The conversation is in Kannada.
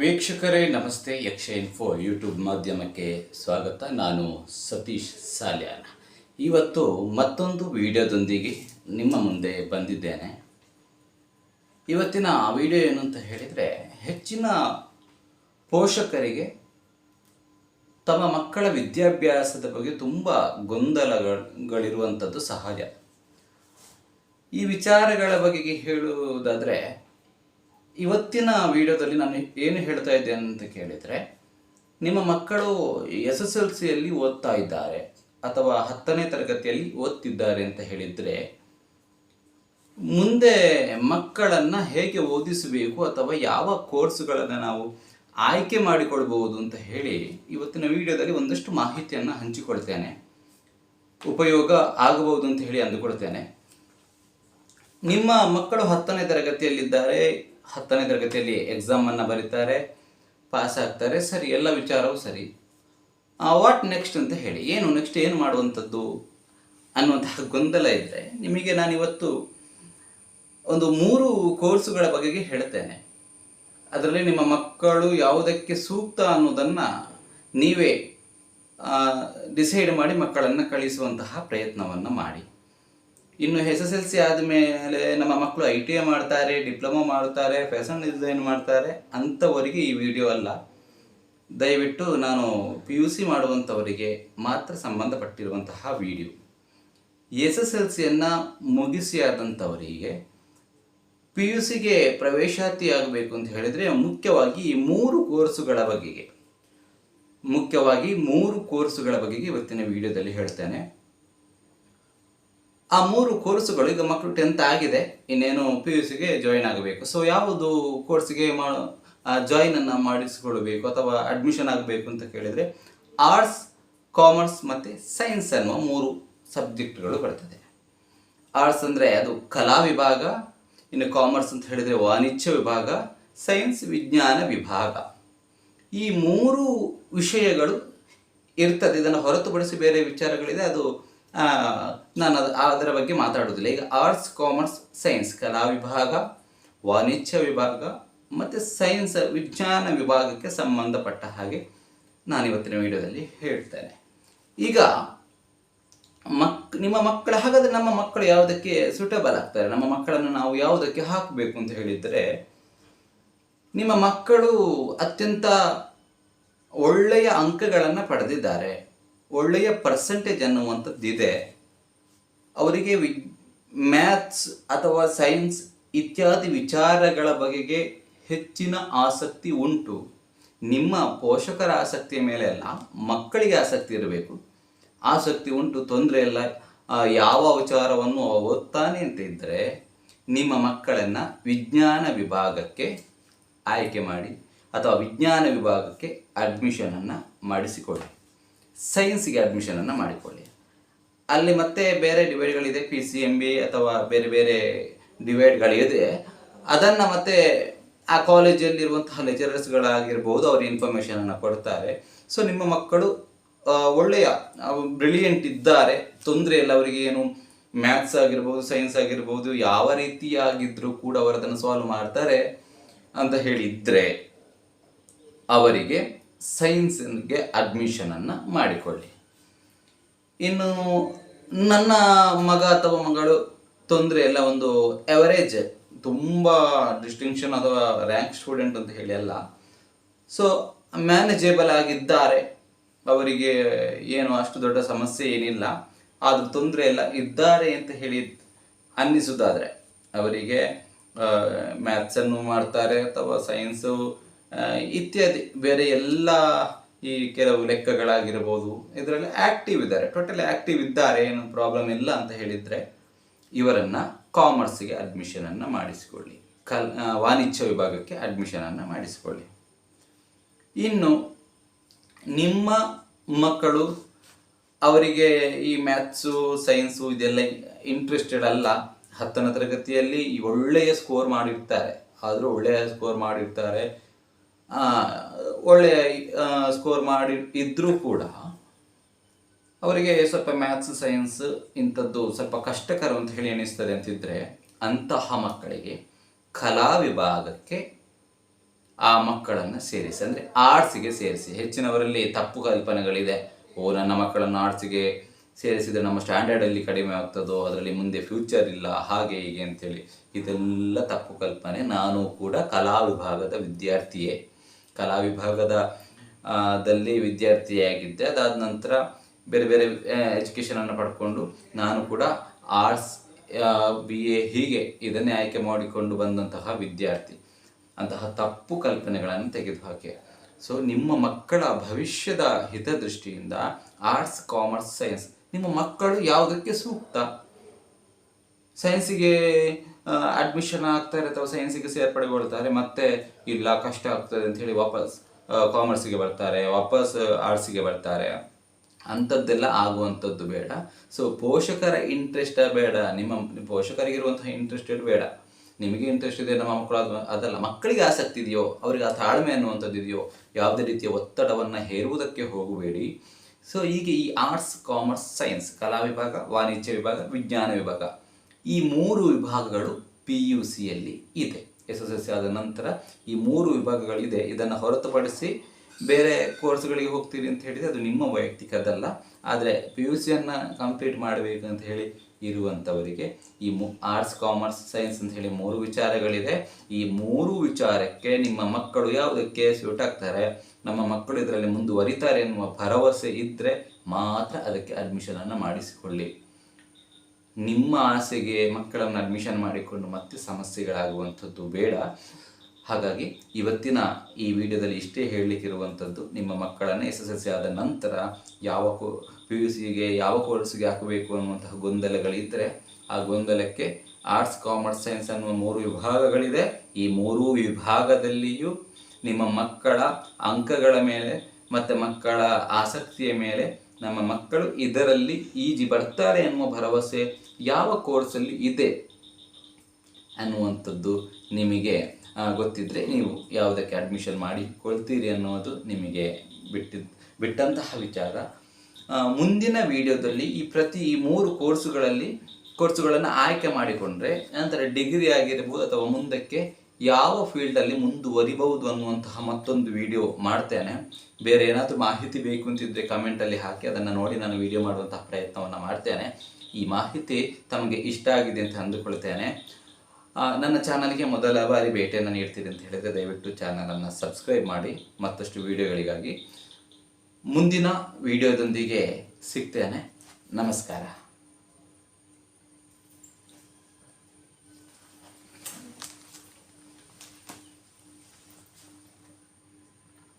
ವೀಕ್ಷಕರೇ, ನಮಸ್ತೆ. ಯಕ್ಷ ಇನ್ಫೋ ಯೂಟ್ಯೂಬ್ ಮಾಧ್ಯಮಕ್ಕೆ ಸ್ವಾಗತ. ನಾನು ಸತೀಶ್ ಸಾಲ್ಯಾನ. ಇವತ್ತು ಮತ್ತೊಂದು ವಿಡಿಯೋದೊಂದಿಗೆ ನಿಮ್ಮ ಮುಂದೆ ಬಂದಿದ್ದೇನೆ. ಇವತ್ತಿನ ಆ ವಿಡಿಯೋ ಏನು ಅಂತ ಹೇಳಿದರೆ, ಹೆಚ್ಚಿನ ಪೋಷಕರಿಗೆ ತಮ್ಮ ಮಕ್ಕಳ ವಿದ್ಯಾಭ್ಯಾಸದ ಬಗ್ಗೆ ತುಂಬ ಗೊಂದಲಗಳಿರುವಂಥದ್ದು ಸಹಜ. ಈ ವಿಚಾರಗಳ ಬಗೆಗೆ ಹೇಳುವುದಾದರೆ ಇವತ್ತಿನ ವಿಡಿಯೋದಲ್ಲಿ ನಾನು ಏನು ಹೇಳ್ತಾ ಇದ್ದೇನೆ ಅಂತ ಕೇಳಿದರೆ, ನಿಮ್ಮ ಮಕ್ಕಳು ಎಸ್ ಎಸ್ ಎಲ್ ಸಿಯಲ್ಲಿ ಓದ್ತಾ ಇದ್ದಾರೆ ಅಥವಾ ಹತ್ತನೇ ತರಗತಿಯಲ್ಲಿ ಓದ್ತಿದ್ದಾರೆ ಅಂತ ಹೇಳಿದರೆ, ಮುಂದೆ ಮಕ್ಕಳನ್ನು ಹೇಗೆ ಓದಿಸಬೇಕು ಅಥವಾ ಯಾವ ಕೋರ್ಸುಗಳನ್ನು ನಾವು ಆಯ್ಕೆ ಮಾಡಿಕೊಳ್ಬಹುದು ಅಂತ ಹೇಳಿ ಇವತ್ತಿನ ವಿಡಿಯೋದಲ್ಲಿ ಒಂದಷ್ಟು ಮಾಹಿತಿಯನ್ನು ಹಂಚಿಕೊಳ್ತೇನೆ. ಉಪಯೋಗ ಆಗಬಹುದು ಅಂತ ಹೇಳಿ ಅಂದುಕೊಳ್ತೇನೆ. ನಿಮ್ಮ ಮಕ್ಕಳು ಹತ್ತನೇ ತರಗತಿಯಲ್ಲಿದ್ದಾರೆ ಹತ್ತನೇ ತರಗತಿಯಲ್ಲಿ ಎಕ್ಸಾಮನ್ನು ಬರೀತಾರೆ ಪಾಸ್ ಆಗ್ತಾರೆ, ಸರಿ, ಎಲ್ಲ ವಿಚಾರವೂ ಸರಿ. ವಾಟ್ ನೆಕ್ಸ್ಟ್ ಅಂತ ಹೇಳಿ, ಏನು ನೆಕ್ಸ್ಟ್ ಏನು ಮಾಡುವಂಥದ್ದು ಅನ್ನುವಂತಹ ಗೊಂದಲ ಇದ್ದರೆ ನಿಮಗೆ ನಾನಿವತ್ತು ಒಂದು ಮೂರು ಕೋರ್ಸುಗಳ ಬಗೆಗೆ ಹೇಳ್ತೇನೆ. ಅದರಲ್ಲಿ ನಿಮ್ಮ ಮಕ್ಕಳು ಯಾವುದಕ್ಕೆ ಸೂಕ್ತ ಅನ್ನೋದನ್ನು ನೀವೇ ಡಿಸೈಡ್ ಮಾಡಿ ಮಕ್ಕಳನ್ನು ಕಳಿಸುವಂತಹ ಪ್ರಯತ್ನವನ್ನು ಮಾಡಿ. ಇನ್ನು ಎಸ್ ಎಸ್ ಎಲ್ ಸಿ ಆದಮೇಲೆ ನಮ್ಮ ಮಕ್ಕಳು ಐ ಟಿ ಐ ಮಾಡ್ತಾರೆ, ಡಿಪ್ಲೊಮಾ ಮಾಡ್ತಾರೆ ಫ್ಯಾಷನ್ ಡಿಸೈನ್ ಮಾಡ್ತಾರೆ, ಅಂಥವರಿಗೆ ಈ ವಿಡಿಯೋ ಅಲ್ಲ. ದಯವಿಟ್ಟು ನಾನು ಪಿ ಯು ಸಿ ಮಾಡುವಂಥವರಿಗೆ ಮಾತ್ರ ಸಂಬಂಧಪಟ್ಟಿರುವಂತಹ ವಿಡಿಯೋ. ಎಸ್ ಎಸ್ ಎಲ್ ಸಿಯನ್ನು ಮುಗಿಸಿ ಆದಂಥವರಿಗೆ ಪಿ ಯು ಸಿಗೆ ಪ್ರವೇಶಾತಿ ಆಗಬೇಕು ಅಂತ ಹೇಳಿದರೆ ಮುಖ್ಯವಾಗಿ ಈ ಮೂರು ಕೋರ್ಸುಗಳ ಬಗೆಗೆ. ಮುಖ್ಯವಾಗಿ ಮೂರು ಕೋರ್ಸುಗಳ ಬಗೆಗೆ ಇವತ್ತಿನ ವಿಡಿಯೋದಲ್ಲಿ ಹೇಳ್ತೇನೆ. ಆ ಮೂರು ಕೋರ್ಸುಗಳು ಈಗ ಮಕ್ಕಳು ಟೆಂತ್ ಆಗಿದೆ, ಇನ್ನೇನು ಪಿ ಯು ಸಿಗೆ ಜಾಯಿನ್ ಆಗಬೇಕು. ಸೊ ಯಾವುದು ಕೋರ್ಸಿಗೆ ಮಾ ಜಾಯಿನನ್ನು ಮಾಡಿಸಿಕೊಳ್ಬೇಕು ಅಥವಾ ಅಡ್ಮಿಷನ್ ಆಗಬೇಕು ಅಂತ ಕೇಳಿದರೆ ಆರ್ಟ್ಸ್ ಕಾಮರ್ಸ್ ಮತ್ತು ಸೈನ್ಸ್ ಅನ್ನುವ ಮೂರು ಸಬ್ಜೆಕ್ಟ್ಗಳು ಬರ್ತದೆ. ಆರ್ಟ್ಸ್ ಅಂದರೆ ಅದು ಕಲಾ ವಿಭಾಗ, ಇನ್ನು ಕಾಮರ್ಸ್ ಅಂತ ಹೇಳಿದರೆ ವಾಣಿಜ್ಯ ವಿಭಾಗ ಸೈನ್ಸ್ ವಿಜ್ಞಾನ ವಿಭಾಗ. ಈ ಮೂರು ವಿಷಯಗಳು ಇರ್ತದೆ. ಇದನ್ನು ಹೊರತುಪಡಿಸಿ ಬೇರೆ ವಿಚಾರಗಳಿದೆ. ಅದು ನಾನು ಅದು ಅದರ ಬಗ್ಗೆ ಮಾತಾಡೋದಿಲ್ಲ ಈಗ ಆರ್ಟ್ಸ್ ಕಾಮರ್ಸ್ ಸೈನ್ಸ್ ಕಲಾ ವಿಭಾಗ, ವಾಣಿಜ್ಯ ವಿಭಾಗ ಮತ್ತು ಸೈನ್ಸ್ ವಿಜ್ಞಾನ ವಿಭಾಗಕ್ಕೆ ಸಂಬಂಧಪಟ್ಟ ಹಾಗೆ ನಾನು ಇವತ್ತಿನ ವಿಡಿಯೋದಲ್ಲಿ ಹೇಳ್ತೇನೆ. ಈಗ ಮಕ್, ನಿಮ್ಮ ಮಕ್ಕಳು, ಹಾಗಾದರೆ ನಮ್ಮ ಮಕ್ಕಳು ಯಾವುದಕ್ಕೆ ಸೂಟಬಲ್ ಆಗ್ತಾರೆ? ನಮ್ಮ ಮಕ್ಕಳನ್ನು ನಾವು ಯಾವುದಕ್ಕೆ ಹಾಕಬೇಕು ಅಂತ ಹೇಳಿದರೆ, ನಿಮ್ಮ ಮಕ್ಕಳು ಅತ್ಯಂತ ಒಳ್ಳೆಯ ಅಂಕಗಳನ್ನು ಪಡೆದಿದ್ದಾರೆ. ಒಳ್ಳೆಯ ಪರ್ಸೆಂಟೇಜ್ ಅನ್ನುವಂಥದ್ದಿದೆ. ಅವರಿಗೆ ವಿ ಮ್ಯಾಥ್ಸ್ ಅಥವಾ ಸೈನ್ಸ್ ಇತ್ಯಾದಿ ವಿಚಾರಗಳ ಬಗೆಗೆ ಹೆಚ್ಚಿನ ಆಸಕ್ತಿ ಉಂಟು. ನಿಮ್ಮ ಪೋಷಕರ ಆಸಕ್ತಿಯ ಮೇಲೆ ಅಲ್ಲ, ಮಕ್ಕಳಿಗೆ ಆಸಕ್ತಿ ಇರಬೇಕು. ಆಸಕ್ತಿ ಉಂಟು, ತೊಂದರೆ ಇಲ್ಲ. ಯಾವ ವಿಚಾರವನ್ನು ಓದ್ತಾನೆ ಅಂತ ಇದ್ದರೆ ನಿಮ್ಮ ಮಕ್ಕಳನ್ನು ವಿಜ್ಞಾನ ವಿಭಾಗಕ್ಕೆ ಆಯ್ಕೆ ಮಾಡಿ, ಅಥವಾ ವಿಜ್ಞಾನ ವಿಭಾಗಕ್ಕೆ ಅಡ್ಮಿಷನನ್ನು ಮಾಡಿಸಿಕೊಳ್ಳಿ. ಸೈನ್ಸಿಗೆ ಅಡ್ಮಿಷನನ್ನು ಮಾಡಿಕೊಳ್ಳಿ. ಅಲ್ಲಿ ಮತ್ತೆ ಬೇರೆ ಡಿವೈಡ್ಗಳಿದೆ ಪಿ ಸಿ ಎಂ ಬಿ ಅಥವಾ ಬೇರೆ ಬೇರೆ ಡಿವೈಡ್ಗಳಿದೆ. ಅದನ್ನು ಮತ್ತೆ ಆ ಕಾಲೇಜಲ್ಲಿರುವಂತಹ ಲೆಕ್ಚರರ್ಸ್ಗಳಾಗಿರ್ಬೋದು ಅವರು ಇನ್ಫಾರ್ಮೇಷನನ್ನು ಕೊಡ್ತಾರೆ. ಸೊ ನಿಮ್ಮ ಮಕ್ಕಳು ಒಳ್ಳೆಯ ಬ್ರಿಲಿಯಂಟ್ ಇದ್ದಾರೆ. ತೊಂದರೆ ಇಲ್ಲ, ಅವರಿಗೆ ಏನು ಮ್ಯಾಥ್ಸ್ ಆಗಿರ್ಬೋದು ಸೈನ್ಸ್ ಆಗಿರ್ಬೋದು, ಯಾವ ರೀತಿಯಾಗಿದ್ದರೂ ಕೂಡ ಅವರು ಅದನ್ನು ಸಾಲ್ವ್ ಮಾಡ್ತಾರೆ ಅಂತ ಹೇಳಿದರೆ ಅವರಿಗೆ ಸೈನ್ಸ್ಗೆ ಅಡ್ಮಿಷನನ್ನು ಮಾಡಿಕೊಳ್ಳಿ. ಇನ್ನು ನನ್ನ ಮಗ ಅಥವಾ ಮಗಳು ತೊಂದರೆ ಎಲ್ಲ ಒಂದು ಎವರೇಜ್ ತುಂಬ ಡಿಸ್ಟಿಂಕ್ಷನ್ ಅಥವಾ ರ್ಯಾಂಕ್ ಸ್ಟೂಡೆಂಟ್ ಅಂತ ಹೇಳಿ ಅಲ್ಲ. ಸೊ ಮ್ಯಾನೇಜೇಬಲ್ ಆಗಿದ್ದಾರೆ. ಅವರಿಗೆ ಏನು ಅಷ್ಟು ದೊಡ್ಡ ಸಮಸ್ಯೆ ಏನಿಲ್ಲ. ಆದರೂ ತೊಂದರೆ ಇಲ್ಲ, ಇದ್ದಾರೆ ಅಂತ ಹೇಳಿ ಅನ್ನಿಸೋದಾದರೆ, ಅವರಿಗೆ ಮ್ಯಾಥ್ಸನ್ನು ಮಾಡ್ತಾರೆ ಅಥವಾ ಸೈನ್ಸು ಇತ್ಯಾದಿ. ಬೇರೆ ಎಲ್ಲ ಈ ಕೆಲವು ಲೆಕ್ಕಗಳಾಗಿರ್ಬೋದು, ಇದರಲ್ಲಿ ಆ್ಯಕ್ಟಿವ್ ಇದ್ದಾರೆ. ಟೋಟಲಿ ಆ್ಯಕ್ಟಿವ್ ಇದ್ದಾರೆ, ಏನು ಪ್ರಾಬ್ಲಮ್ ಇಲ್ಲ ಅಂತ ಹೇಳಿದರೆ ಇವರನ್ನು ಕಾಮರ್ಸಿಗೆ ಅಡ್ಮಿಷನನ್ನು ಮಾಡಿಸಿಕೊಳ್ಳಿ. ಕಲ್ ವಾಣಿಜ್ಯ ವಿಭಾಗಕ್ಕೆ ಅಡ್ಮಿಷನನ್ನು ಮಾಡಿಸಿಕೊಳ್ಳಿ. ಇನ್ನು ನಿಮ್ಮ ಮಕ್ಕಳು ಅವರಿಗೆ ಈ ಮ್ಯಾಥ್ಸು ಸೈನ್ಸು ಇದೆಲ್ಲ ಇಂಟ್ರೆಸ್ಟೆಡ್ ಅಲ್ಲ, ಹತ್ತನೇ ತರಗತಿಯಲ್ಲಿ ಒಳ್ಳೆಯ ಸ್ಕೋರ್ ಮಾಡಿರ್ತಾರೆ. ಆದರೂ ಒಳ್ಳೆಯ ಸ್ಕೋರ್ ಮಾಡಿರ್ತಾರೆ. ಒಳ್ಳೆಯ ಸ್ಕೋರ್ ಮಾಡಿ ಇದ್ದರೂ ಕೂಡ ಅವರಿಗೆ ಸ್ವಲ್ಪ ಮ್ಯಾಥ್ಸ್ ಸೈನ್ಸ್ ಇಂಥದ್ದು ಸ್ವಲ್ಪ ಕಷ್ಟಕರ ಅಂತ ಹೇಳಿ ಎಣಿಸ್ತದೆ ಅಂತಿದ್ದರೆ ಅಂತಹ ಮಕ್ಕಳಿಗೆ ಕಲಾ ವಿಭಾಗಕ್ಕೆ ಆ ಮಕ್ಕಳನ್ನು ಸೇರಿಸಿ, ಅಂದರೆ ಆರ್ಟ್ಸಿಗೆ ಸೇರಿಸಿ. ಹೆಚ್ಚಿನವರಲ್ಲಿ ತಪ್ಪು ಕಲ್ಪನೆಗಳಿದೆ. ಓ, ನನ್ನ ಮಕ್ಕಳನ್ನು ಆರ್ಟ್ಸಿಗೆ ಸೇರಿಸಿದರೆ ನಮ್ಮ ಸ್ಟ್ಯಾಂಡರ್ಡಲ್ಲಿ ಕಡಿಮೆ ಆಗ್ತದೋ, ಅದರಲ್ಲಿ ಮುಂದೆ ಫ್ಯೂಚರ್ ಇಲ್ಲ, ಹಾಗೆ ಹೀಗೆ ಅಂತೇಳಿ. ಇದೆಲ್ಲ ತಪ್ಪು ಕಲ್ಪನೆ. ನಾನು ಕೂಡ ಕಲಾ ವಿಭಾಗದ ವಿದ್ಯಾರ್ಥಿಯೇ. ಕಲಾ ವಿಭಾಗದ ದಲ್ಲಿ ವಿದ್ಯಾರ್ಥಿಯಾಗಿದ್ದೆ. ಅದಾದ ನಂತರ ಬೇರೆ ಬೇರೆ ಎಜುಕೇಷನನ್ನು ಪಡ್ಕೊಂಡು ನಾನು ಕೂಡ ಆರ್ಟ್ಸ್ ಬಿ ಎ ಹೀಗೆ ಇದನ್ನೇ ಆಯ್ಕೆ ಮಾಡಿಕೊಂಡು ಬಂದಂತಹ ವಿದ್ಯಾರ್ಥಿ. ಅಂತಹ ತಪ್ಪು ಕಲ್ಪನೆಗಳನ್ನು ತೆಗೆದುಹಾಕಿ. ಸೊ ನಿಮ್ಮ ಮಕ್ಕಳ ಭವಿಷ್ಯದ ಹಿತದೃಷ್ಟಿಯಿಂದ ಆರ್ಟ್ಸ್ ಕಾಮರ್ಸ್ ಸೈನ್ಸ್ ನಿಮ್ಮ ಮಕ್ಕಳು ಯಾವುದಕ್ಕೆ ಸೂಕ್ತ? ಸೈನ್ಸಿಗೆ ಅಡ್ಮಿಷನ್ ಆಗ್ತಾರೆ ಅಥವಾ ಸೈನ್ಸಿಗೆ ಸೇರ್ಪಡೆಗೊಳ್ತಾರೆ, ಮತ್ತೆ ಇಲ್ಲ, ಕಷ್ಟ ಆಗ್ತದೆ ಅಂತ ಹೇಳಿ ವಾಪಸ್ ಕಾಮರ್ಸಿಗೆ ಬರ್ತಾರೆ, ವಾಪಸ್ ಆರ್ಟ್ಸಿಗೆ ಬರ್ತಾರೆ. ಅಂಥದ್ದೆಲ್ಲ ಆಗುವಂಥದ್ದು ಬೇಡ. ಸೊ ಪೋಷಕರ ಇಂಟ್ರೆಸ್ಟ್ ಬೇಡ. ನಿಮ್ಮ ಪೋಷಕರಿಗಿರುವಂತಹ ಇಂಟ್ರೆಸ್ಟ್ ಬೇಡ. ನಿಮಗೆ ಇಂಟ್ರೆಸ್ಟ್ ಇದೆ, ನಮ್ಮ ಮಕ್ಕಳು ಅದು ಅದಲ್ಲ. ಮಕ್ಕಳಿಗೆ ಆಸಕ್ತಿ ಇದೆಯೋ, ಅವರಿಗೆ ಆ ತಾಳ್ಮೆ ಅನ್ನುವಂಥದ್ದು ಇದೆಯೋ, ಯಾವುದೇ ರೀತಿಯ ಒತ್ತಡವನ್ನು ಹೇರುವುದಕ್ಕೆ ಹೋಗಬೇಡಿ. ಸೊ ಹೀಗೆ ಈ ಆರ್ಟ್ಸ್ ಕಾಮರ್ಸ್ ಸೈನ್ಸ್ ಕಲಾ ವಿಭಾಗ, ವಾಣಿಜ್ಯ ವಿಭಾಗ, ವಿಜ್ಞಾನ ವಿಭಾಗ. ಈ ಮೂರು ವಿಭಾಗಗಳು ಪಿ ಯು ಸಿಯಲ್ಲಿ ಇದೆ. ಎಸ್ ಎಸ್ ಎಲ್ ಸಿ ಆದ ನಂತರ ಈ ಮೂರು ವಿಭಾಗಗಳಿದೆ. ಇದನ್ನು ಹೊರತುಪಡಿಸಿ ಬೇರೆ ಕೋರ್ಸ್ಗಳಿಗೆ ಹೋಗ್ತೀರಿ ಅಂತ ಹೇಳಿದರೆ ಅದು ನಿಮ್ಮ ವೈಯಕ್ತಿಕದಲ್ಲ ಆದರೆ ಪಿ ಯು ಸಿಯನ್ನು ಕಂಪ್ಲೀಟ್ ಮಾಡಬೇಕು ಅಂತ ಹೇಳಿ ಇರುವಂಥವರಿಗೆ ಈ ಮು ಆರ್ಟ್ಸ್ ಕಾಮರ್ಸ್ ಸೈನ್ಸ್ ಅಂತ ಹೇಳಿ ಮೂರು ವಿಚಾರಗಳಿದೆ. ಈ ಮೂರು ವಿಚಾರಕ್ಕೆ ನಿಮ್ಮ ಮಕ್ಕಳು ಯಾವುದಕ್ಕೆ ಸ್ಯೂಟ್ ಆಗ್ತಾರೆ? ನಮ್ಮ ಮಕ್ಕಳು ಇದರಲ್ಲಿ ಮುಂದುವರಿತಾರೆ ಎನ್ನುವ ಭರವಸೆ ಇದ್ದರೆ ಮಾತ್ರ ಅದಕ್ಕೆ ಅಡ್ಮಿಷನನ್ನು ಮಾಡಿಸಿಕೊಳ್ಳಿ. ನಿಮ್ಮ ಆಸೆಗೆ ಮಕ್ಕಳನ್ನು ಅಡ್ಮಿಷನ್ ಮಾಡಿಕೊಂಡು ಮತ್ತೆ ಸಮಸ್ಯೆಗಳಾಗುವಂಥದ್ದು ಬೇಡ. ಹಾಗಾಗಿ ಇವತ್ತಿನ ಈ ವಿಡಿಯೋದಲ್ಲಿ ಇಷ್ಟೇ ಹೇಳಲಿಕ್ಕಿರುವಂಥದ್ದು, ನಿಮ್ಮ ಮಕ್ಕಳನ್ನು ಎಸ್ ಎಸ್ ಎಲ್ ಆದ ನಂತರ ಯಾವ ಕೋ ಪಿ ಯು ಸಿಗೆ ಯಾವ ಕೋರ್ಸ್ಗೆ ಹಾಕಬೇಕು ಅನ್ನುವಂತಹ ಗೊಂದಲಗಳಿದ್ದರೆ ಆ ಗೊಂದಲಕ್ಕೆ ಆರ್ಟ್ಸ್ ಕಾಮರ್ಸ್ ಸೈನ್ಸ್ ಅನ್ನುವ ಮೂರು ವಿಭಾಗಗಳಿದೆ. ಈ ಮೂರೂ ವಿಭಾಗದಲ್ಲಿಯೂ ನಿಮ್ಮ ಮಕ್ಕಳ ಅಂಕಗಳ ಮೇಲೆ ಮತ್ತು ಮಕ್ಕಳ ಆಸಕ್ತಿಯ ಮೇಲೆ ನಮ್ಮ ಮಕ್ಕಳು ಇದರಲ್ಲಿ ಈಜಿ ಬರ್ತಾರೆ ಅನ್ನುವ ಭರವಸೆ ಯಾವ ಕೋರ್ಸಲ್ಲಿ ಇದೆ ಅನ್ನುವಂಥದ್ದು ನಿಮಗೆ ಗೊತ್ತಿದ್ದರೆ ನೀವು ಯಾವುದಕ್ಕೆ ಅಡ್ಮಿಷನ್ ಮಾಡಿಕೊಳ್ತೀರಿ ಅನ್ನೋದು ನಿಮಗೆ ಬಿಟ್ಟಿದ್, ಬಿಟ್ಟಂತಹ ವಿಚಾರ. ಮುಂದಿನ ವಿಡಿಯೋದಲ್ಲಿ ಈ ಪ್ರತಿ ಈ ಮೂರು ಕೋರ್ಸುಗಳಲ್ಲಿ, ಕೋರ್ಸುಗಳನ್ನು ಆಯ್ಕೆ ಮಾಡಿಕೊಂಡ್ರೆ, ನಂತರ ಡಿಗ್ರಿ ಆಗಿರ್ಬೋದು ಅಥವಾ ಮುಂದಕ್ಕೆ ಯಾವ ಫೀಲ್ಡಲ್ಲಿ ಮುಂದುವರಿಬಹುದು ಅನ್ನುವಂತಹ ಮತ್ತೊಂದು ವಿಡಿಯೋ ಮಾಡ್ತೇನೆ. ಬೇರೆ ಏನಾದರೂ ಮಾಹಿತಿ ಬೇಕು ಅಂತಿದ್ದರೆ ಕಮೆಂಟಲ್ಲಿ ಹಾಕಿ, ಅದನ್ನು ನೋಡಿ ನಾನು ವಿಡಿಯೋ ಮಾಡುವಂತಹ ಪ್ರಯತ್ನವನ್ನು ಮಾಡ್ತೇನೆ. ಈ ಮಾಹಿತಿ ತಮಗೆ ಇಷ್ಟ ಆಗಿದೆ ಅಂತ ಅಂದುಕೊಳ್ತೇನೆ. ನನ್ನ ಚಾನಲ್ಗೆ ಮೊದಲ ಬಾರಿ ಭೇಟಿಯನ್ನು ನೀಡ್ತೀರಿ ಅಂತ ಹೇಳಿದರೆ ದಯವಿಟ್ಟು ಚಾನಲನ್ನು ಸಬ್ಸ್ಕ್ರೈಬ್ ಮಾಡಿ, ಮತ್ತಷ್ಟು ವಿಡಿಯೋಗಳಿಗಾಗಿ ಮುಂದಿನ ವಿಡಿಯೋದೊಂದಿಗೆ ಸಿಗ್ತೇನೆ. ನಮಸ್ಕಾರ.